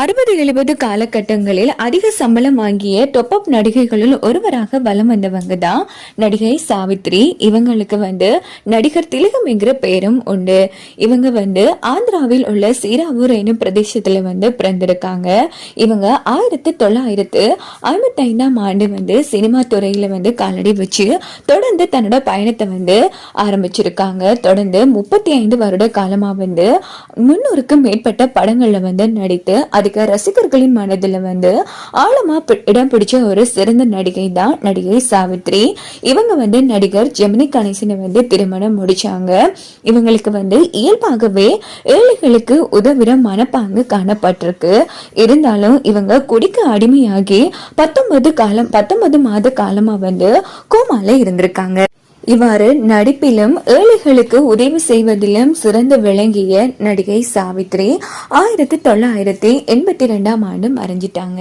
அறுபது எழுபது காலகட்டங்களில் அதிக சம்பளம் வாங்கிய டொப் அப் நடிகைகளில் ஒருவராக வலம் வந்தவங்க தான் நடிகை சாவித்ரி. இவங்களுக்கு வந்து நடிகர் திலகம் என்கிற பெயரும் உண்டு. இவங்க வந்து ஆந்திராவில் உள்ள சீராவூர் என்னும் பிரதேசத்தில் வந்து பிறந்திருக்காங்க. இவங்க ஆயிரத்தி தொள்ளாயிரத்து ஐம்பத்தைந்தாம் ஆண்டு வந்து சினிமா துறையில் வந்து காலடி வச்சு தொடர்ந்து தன்னோட பயணத்தை வந்து ஆரம்பிச்சிருக்காங்க. தொடர்ந்து முப்பத்தி ஐந்து வருட காலமாக வந்து முன்னூறுக்கும் மேற்பட்ட படங்களில் வந்து நடித்து அதிக ரசிகர்களின் மனதில் வந்து ஆழமா இடம் பிடிச்ச ஒரு சிறந்த நடிகை தான் நடிகை சாவித்ரி. இவங்க வந்து நடிகர் ஜெமினி கணேசனை வந்து திருமணம் முடிச்சாங்க. இவங்களுக்கு வந்து இயல்பாகவே ஏழைகளுக்கு உதவிட மனப்பாங்கு காணப்பட்டிருக்கு. இருந்தாலும் இவங்க குடிக்க அடிமையாகி பத்தொன்பது காலம் பத்தொன்பது மாத காலமா வந்து கோமால இருந்திருக்காங்க. இவ்வாறு நடிப்பிலும் ஏழைகளுக்கு உதவி செய்வதிலும் சிறந்து விளங்கிய நடிகை சாவித்ரி ஆயிரத்தி தொள்ளாயிரத்தி எண்பத்தி ரெண்டாம் ஆண்டு மறைஞ்சிட்டாங்க